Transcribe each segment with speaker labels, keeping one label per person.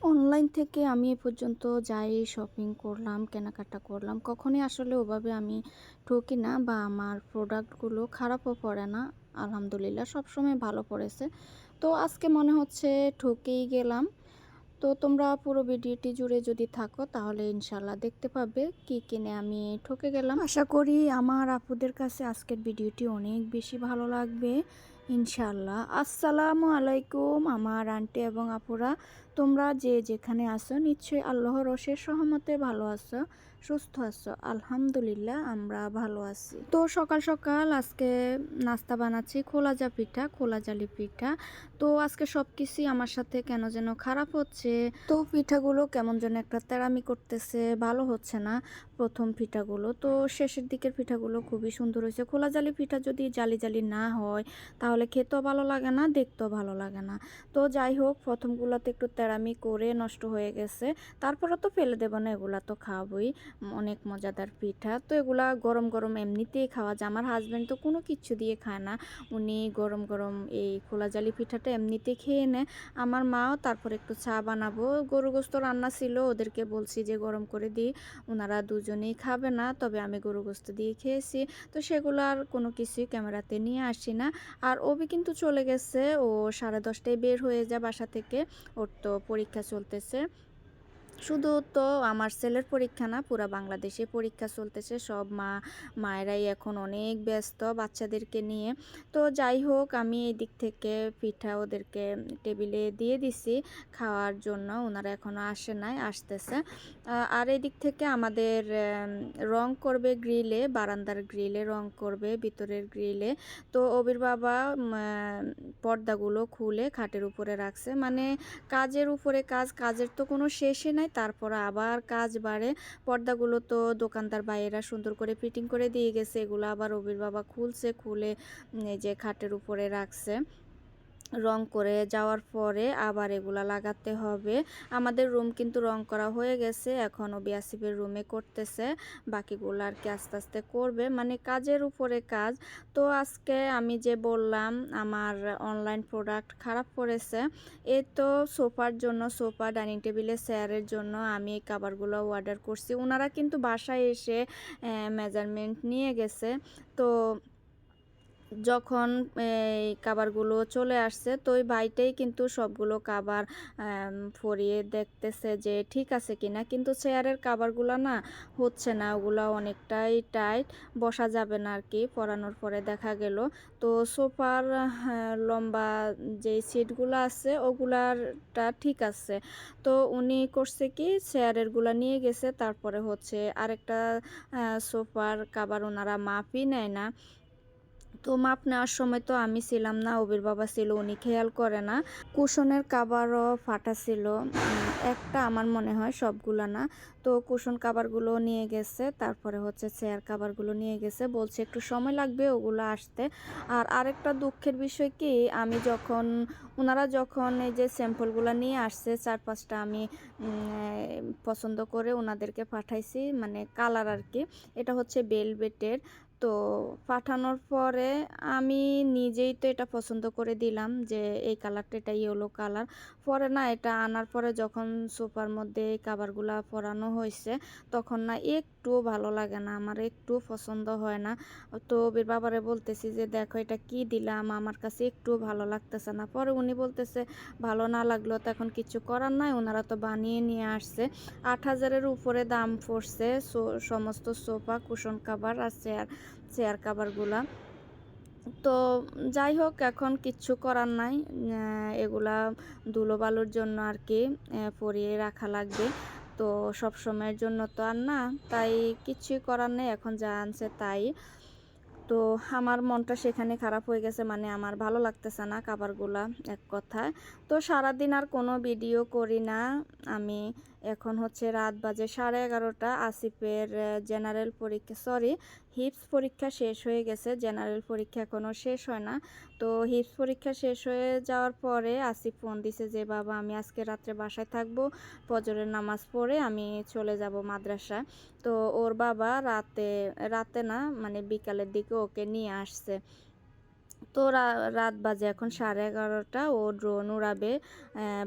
Speaker 1: Online থেকে আমি এ পর্যন্ত যাই শপিং করলাম, কেনাকাটা করলাম। কখনই আসলে ওভাবে আমি ঠকি না বা আমার প্রোডাক্টগুলো খারাপও পড়ে না। আলহামদুলিল্লাহ, সবসময় ভালো পড়েছে। তো আজকে মনে হচ্ছে ঠকেই গেলাম। তো তোমরা পুরো ভিডিওটি জুড়ে যদি থাকো, তাহলে ইনশাল্লাহ দেখতে পাবে কি কিনে আমি ঠকে গেলাম। আশা করি আমার আপুদের কাছে আজকের ভিডিওটি অনেক বেশি ভালো লাগবে। ইনশাল্লাহ আসসালামু আলাইকুম আমার আন্টি এবং আপুরা। তোমরা যে যেখানে আছো, নিশ্চয়ই আল্লাহর রসের সহমতে ভালো আছো। সুস্থ আছো? আলহামদুলিল্লাহ, আমরা ভালো আছি। তো সকাল সকাল আজকে নাস্তা বানাচ্ছি, খোলাজা পিঠা, খোলাজালি পিঠা। তো আজকে সব কিছুই আমার সাথে কেন যেন খারাপ হচ্ছে। তো পিঠাগুলো কেমন যেন একটা তেরামি করতেছে, ভালো হচ্ছে না প্রথম পিঠাগুলো। তো শেষের দিকের পিঠাগুলো খুবই সুন্দর হয়েছে। খোলা জালি পিঠা যদি জালি জালি না হয়, তাহলে খেতেও ভালো লাগে না, দেখতেও ভালো লাগে না। তো যাই হোক, প্রথমগুলোতে একটু তেরামি করে নষ্ট হয়ে গেছে। তারপরে তো ফেলে দেবো না, এগুলা তো খাওয়াবই অনেক মজাদার পিঠা। তো এগুলা গরম গরম এমনিতেই খাওয়া যায়। আমার হাজব্যান্ড তো কোনো কিছু দিয়ে খায় না। উনি গরম গরম এই খোলা জালি পিঠাটা এমনিতে খেয়ে নেয়। আমার মাও তারপর একটু চা বানাবো। গরু গোস্ত রান্না ছিল, ওদেরকে বলছি যে গরম করে দিই। ওনারা দুজনেই খাবে না, তবে আমি গরু গোস্ত দিয়ে খেয়েছি। তো সেগুলো আর কোনো কিছুই ক্যামেরাতে নিয়ে আসি না। আর ওবি কিন্তু চলে গেছে। ও সাড়ে দশটায় বের হয়ে যায় বাসা থেকে। ওর তো পরীক্ষা চলতেছে। শুধু তো আমার ছেলের পরীক্ষা না, পুরো বাংলাদেশে পরীক্ষা চলতেছে। সব মা, মায়েরাই এখন অনেক ব্যস্ত বাচ্চাদেরকে নিয়ে। তো যাই হোক, আমি এই দিক থেকে পিঠা ওদেরকে টেবিলে দিয়ে দিছি, খাওয়ার জন্য। ওনারা এখনও আসে নাই, আসতেছে। আর এই দিক থেকে আমাদের রং করবে গ্রিলে, বারান্দার গ্রিলে রং করবে, ভিতরের গ্রিলে। তো অবির বাবা পর্দাগুলো খুলে খাটের উপরে রাখছে। মানে কাজের উপরে কাজ, কাজের তো কোনো শেষে নাই। তারপর আবার কাজ বাড়ে। পর্দাগুলো তো দোকানদার ভাইয়েরা সুন্দর করে ফিটিং করে দিয়ে গেছে। এগুলো আবার রবির বাবা খুলছে, খুলে যে খাটের উপরে রাখছে। রং করে যাওয়ার পরে আবার এগুলা লাগাতে হবে। আমাদের রুম কিন্তু রং করা হয়ে গেছে এখনও বিয়াসিবের রুমে করতেছে। বাকিগুলো আর কি আস্তে আস্তে করবে। মানে কাজের উপরে কাজ। তো আজকে আমি যে বললাম, আমার অনলাইন প্রোডাক্ট খারাপ পড়েছে, এ তো সোফার জন্য, সোফা ডাইনিং টেবিলে চেয়ারের জন্য আমি এই কাবারগুলো অর্ডার করছি। ওনারা কিন্তু বাসায় এসে মেজারমেন্ট নিয়ে গেছে। তো যখন এই কাবারগুলো চলে আসছে, তো ওই ভাইটাই কিন্তু সবগুলো কাবার ফরিয়ে দেখতেছে যে ঠিক আছে কিনা। কিন্তু চেয়ারের কাবারগুলো না হচ্ছে না, ওগুলো অনেকটাই টাইট, বসা যাবে না আর কি পরানোর পরে দেখা গেল। তো সোফার লম্বা যে সিটগুলো আছে, ওগুলারটা ঠিক আছে। তো উনি করছে কি, চেয়ারেরগুলো নিয়ে গেছে, তারপরে হচ্ছে আরেকটা সোফার কাবার ওনারা মাপই নেয় না। তো মাপ নেওয়ার সময় তো আমি ছিলাম না অবির বাবা ছিল, উনি খেয়াল করে না। কুশনের কাবারও ফাটা ছিল একটা আমার মনে হয় সবগুলো না। তো কুশন কাবারগুলো নিয়ে গেছে, তারপরে হচ্ছে চেয়ার কাবারগুলো নিয়ে গেছে, বলছে একটু সময় লাগবে ওগুলো আসতে। আর আরেকটা দুঃখের বিষয় কি, আমি যখন ওনারা যখন এই যে স্যাম্পলগুলো নিয়ে আসছে চার পাঁচটা আমি পছন্দ করে ওনাদেরকে পাঠাইছি মানে কালার আর কি, এটা হচ্ছে বেলবেটের তো পাঠানোর পরে আমি নিজেই তো এটা পছন্দ করে দিলাম যে এই কালারটা এটা ইয়েলো কালার। পরে না এটা আনার পরে যখন সোফার মধ্যে এই কাবারগুলা পরানো হয়েছে তখন না একটুও ভালো লাগে না, আমার একটু পছন্দ হয় না। তো বীর বাবারে বলতেছি যে, দেখো এটা কি দিলাম, আমার কাছে একটু ভালো লাগতেছে না। পরে উনি বলতেছে, ভালো না লাগল তো এখন কিছু করার নাই ওনারা তো বানিয়ে নিয়ে আসছে। আট হাজারের উপরে দাম পড়ছে সমস্ত সোফা কুশন কাবার আর চেয়ার চেয়ার কাভারগুলা। তো যাই হোক, এখন কিচ্ছু করার নাই। এগুলা ধুলো বালুর জন্য আর কি পরিয়ে রাখা লাগবে। তো সব সময়ের জন্য তো আর না, তাই কিছুই করার নেই, এখন যা আনছে তাই। তো আমার মনটা সেখানে খারাপ হয়ে গেছে মানে আমার ভালো লাগতেছে না কাবারগুলা এক কথায়। তো সারাদিন আর কোনো ভিডিও করি না। আমি এখন হচ্ছে রাত বাজে সাড়ে এগারোটা, আসিফের জেনারেল পরীক্ষা সরি হিপস পরীক্ষা শেষ হয়ে গেছে, জেনারেল পরীক্ষা এখনও শেষ হয় না। তো হিপস পরীক্ষা শেষ হয়ে যাওয়ার পরে আসিফ ফোন দিছে যে, বাবা, আমি আজকে রাত্রে বাসায় থাকব, ফজরের নামাজ পড়ে আমি চলে যাব মাদ্রাসায়। তো ওর বাবা রাতে রাতে না মানে বিকালের দিকে ওকে নিয়ে আসছে। তো রাত বাজে। এখন সাড়ে এগারোটা। ও ড্রোন উড়াবে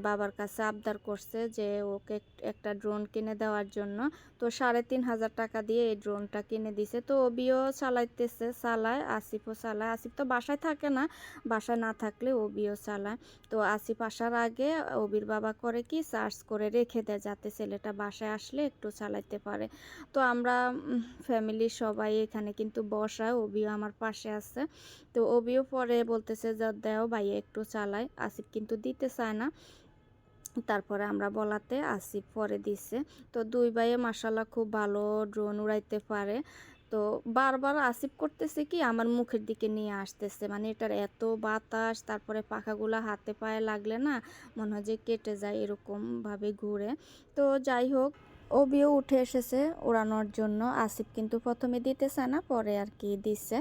Speaker 1: বাবার কাছে আবদার করছে যে ওকে একটা ড্রোন কিনে দেওয়ার জন্য। তো সাড়ে তিন হাজার টাকা দিয়ে এই ড্রোনটা কিনে দিছে। তো ওবিও চালাইতেছে, চালায়। আসিফও চালায়। আসিফ তো বাসায় থাকে না। বাসায় না থাকলে ওবিও চালায়। তো আসিফ আসার আগে ওবির বাবা করে কি, চার্জ করে রেখে দেয় যাতে ছেলেটা বাসায় আসলে একটু চালাইতে পারে। তো আমরা ফ্যামিলির সবাই এখানে কিন্তু বসায়। ওবিও আমার পাশে আছে। তো ওবিও পরে বলতেছে যে, দেও ভাইয়া একটু চালায় আসিফ কিন্তু দিতে চায় না। তারপরে আমরা বলাতে আসিফ পরে দিছে। তো দুই ভাইয়ে মাসাল্লাহ খুব ভালো ড্রোন উড়াইতে পারে। তো বারবার আসিফ করতেছে কি, আমার মুখের দিকে নিয়ে আসতেছে। মানে এটার এত বাতাস, তারপরে পাখাগুলো হাতে পায়ে লাগলে না মনে হয় যে কেটে যায় এরকমভাবে ঘুরে। তো যাই হোক ওবিও উঠে এসেছে উড়ানোর জন্য। আসিফ কিন্তু প্রথমে দিতে চায় না, পরে আর কি দিচ্ছে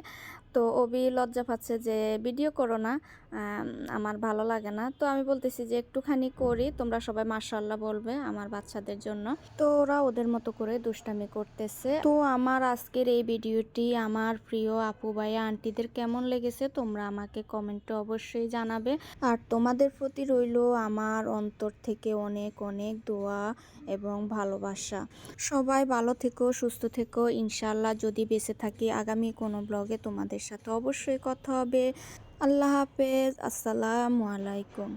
Speaker 1: তো ওবি লজ্জা পাচ্ছে যে ভিডিও করো না আম, আমার ভালো লাগে না। তো আমি বলতেছি যে একটুখানি করি তোমরা সবাই মার্শাল্লাহ বলবে আমার বাচ্চাদের জন্য। তো ওরা ওদের মতো করে দুষ্টামি করতেছে। তো আমার আজকের এই ভিডিওটি আমার প্রিয় আপু ভাইয়া আন্টিদের কেমন লেগেছে তোমরা আমাকে কমেন্টে অবশ্যই জানাবে। আর তোমাদের প্রতি রইল আমার অন্তর থেকে অনেক অনেক দোয়া এবং ভালোবাসা। সবাই ভালো থেকো সুস্থ থেকো। ইনশাল্লাহ যদি বেঁচে থাকি আগামী কোনো ব্লগে তোমাদের সাথে অবশ্যই কথা হবে। আল্লাহ হাফেজ। আসসালামু আলাইকুম।